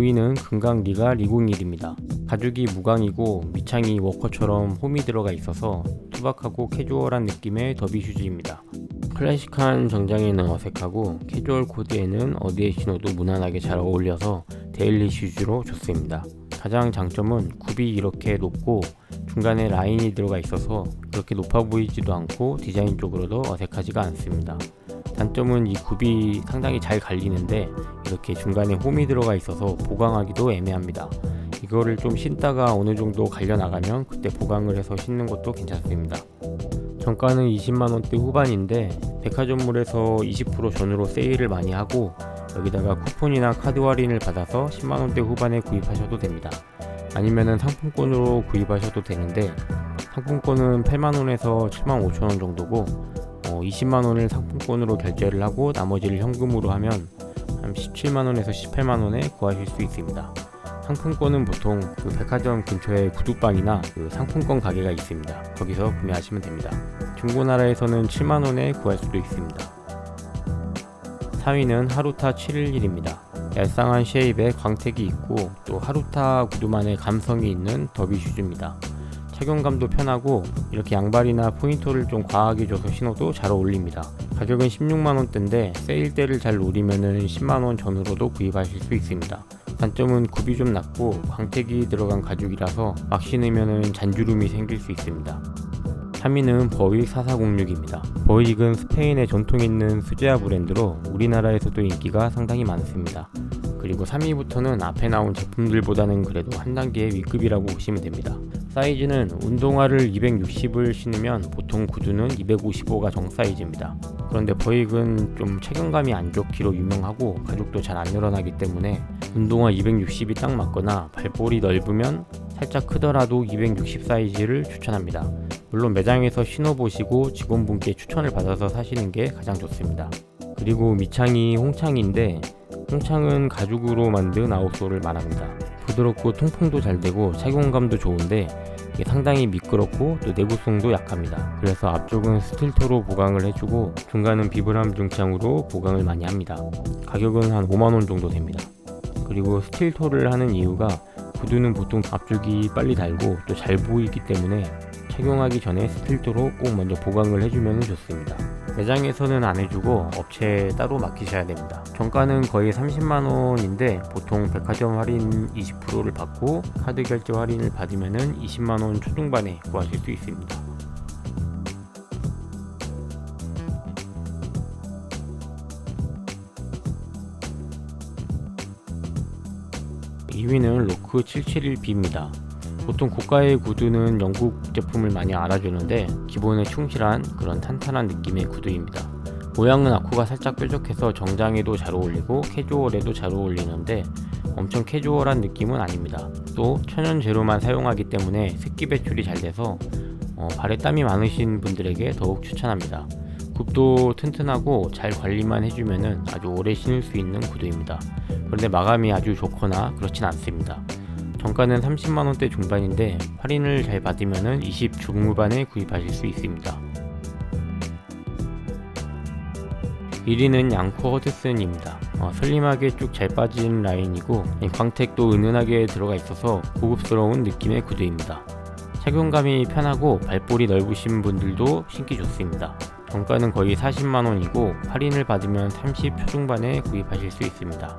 5위는 금강 리가 리공일입니다. 가죽이 무광이고 밑창이 워커처럼 홈이 들어가 있어서 투박하고 캐주얼한 느낌의 더비 슈즈입니다. 클래식한 정장에는 어색하고 캐주얼 코디에는 어디에 신어도 무난하게 잘 어울려서 데일리 슈즈로 좋습니다. 가장 장점은 굽이 이렇게 높고 중간에 라인이 들어가 있어서 그렇게 높아 보이지도 않고 디자인 쪽으로도 어색하지가 않습니다. 단점은 이 굽이 상당히 잘 갈리는데 이렇게 중간에 홈이 들어가 있어서 보강하기도 애매합니다. 이거를 좀 신다가 어느 정도 갈려 나가면 그때 보강을 해서 신는 것도 괜찮습니다. 정가는 20만원대 후반인데 백화점몰에서 20% 전후로 세일을 많이 하고 여기다가 쿠폰이나 카드 할인을 받아서 10만원대 후반에 구입하셔도 됩니다. 아니면은 상품권으로 구입하셔도 되는데 상품권은 8만원에서 7만 5천원 정도고 어, 20만원을 상품권으로 결제를 하고 나머지를 현금으로 하면 한 17만원에서 18만원에 구하실 수 있습니다. 상품권은 보통 그 백화점 근처에 구두방이나 그 상품권 가게가 있습니다. 거기서 구매하시면 됩니다. 중고나라에서는 7만원에 구할 수도 있습니다. 4위는 하루타 711입니다. 얄쌍한 쉐입에 광택이 있고 또 하루타 구두만의 감성이 있는 더비 슈즈입니다. 착용감도 편하고 이렇게 양발이나 포인터를 좀 과하게 줘서 신어도 잘 어울립니다. 가격은 16만원대인데 세일 때를 잘 노리면 10만원 전후로도 구입하실 수 있습니다. 단점은 굽이 좀 낮고 광택이 들어간 가죽이라서 막 신으면 잔주름이 생길 수 있습니다. 3위는 버윅 4406입니다. 버윅은 스페인의 전통 있는 수제화 브랜드로 우리나라에서도 인기가 상당히 많습니다. 그리고 3위부터는 앞에 나온 제품들보다는 그래도 한 단계 위급이라고 보시면 됩니다. 사이즈는 운동화를 260을 신으면 보통 구두는 255가 정 사이즈입니다. 그런데 버익은 좀 체감감이 안 좋기로 유명하고 가죽도 잘 안 늘어나기 때문에 운동화 260이 딱 맞거나 발볼이 넓으면 살짝 크더라도 260 사이즈를 추천합니다. 물론 매장에서 신어보시고 직원분께 추천을 받아서 사시는 게 가장 좋습니다. 그리고 밑창이 홍창인데 홍창은 가죽으로 만든 아웃솔을 말합니다. 부드럽고 통풍도 잘 되고 착용감도 좋은데 상당히 미끄럽고 또 내구성도 약합니다. 그래서 앞쪽은 스틸토로 보강을 해주고 중간은 비브람 중창으로 보강을 많이 합니다. 가격은 한 5만원 정도 됩니다. 그리고 스틸토를 하는 이유가 구두는 보통 앞쪽이 빨리 달고 또 잘 보이기 때문에 착용하기 전에 스틸토로 꼭 먼저 보강을 해주면 좋습니다. 매장에서는 안 해주고 업체에 따로 맡기셔야 됩니다. 정가는 거의 30만원인데 보통 백화점 할인 20%를 받고 카드 결제 할인을 받으면 20만원 초중반에 구하실 수 있습니다. (2위는) 로크 771B입니다. 보통 고가의 구두는 영국 제품을 많이 알아주는데 기본에 충실한 그런 탄탄한 느낌의 구두입니다. 모양은 아쿠가 살짝 뾰족해서 정장에도 잘 어울리고 캐주얼에도 잘 어울리는데 엄청 캐주얼한 느낌은 아닙니다. 또 천연 재료만 사용하기 때문에 습기 배출이 잘 돼서 어, 발에 땀이 많으신 분들에게 더욱 추천합니다. 굽도 튼튼하고 잘 관리만 해주면 아주 오래 신을 수 있는 구두입니다. 그런데 마감이 아주 좋거나 그렇진 않습니다. 정가는 30만원대 중반인데 할인을 잘 받으면 20 중후반에 구입하실 수 있습니다. 1위는 양코 허드슨입니다. 어, 슬림하게 쭉 잘 빠진 라인이고 광택도 은은하게 들어가 있어서 고급스러운 느낌의 구두입니다. 착용감이 편하고 발볼이 넓으신 분들도 신기 좋습니다. 정가는 거의 40만원이고 할인을 받으면 30 초중반에 구입하실 수 있습니다.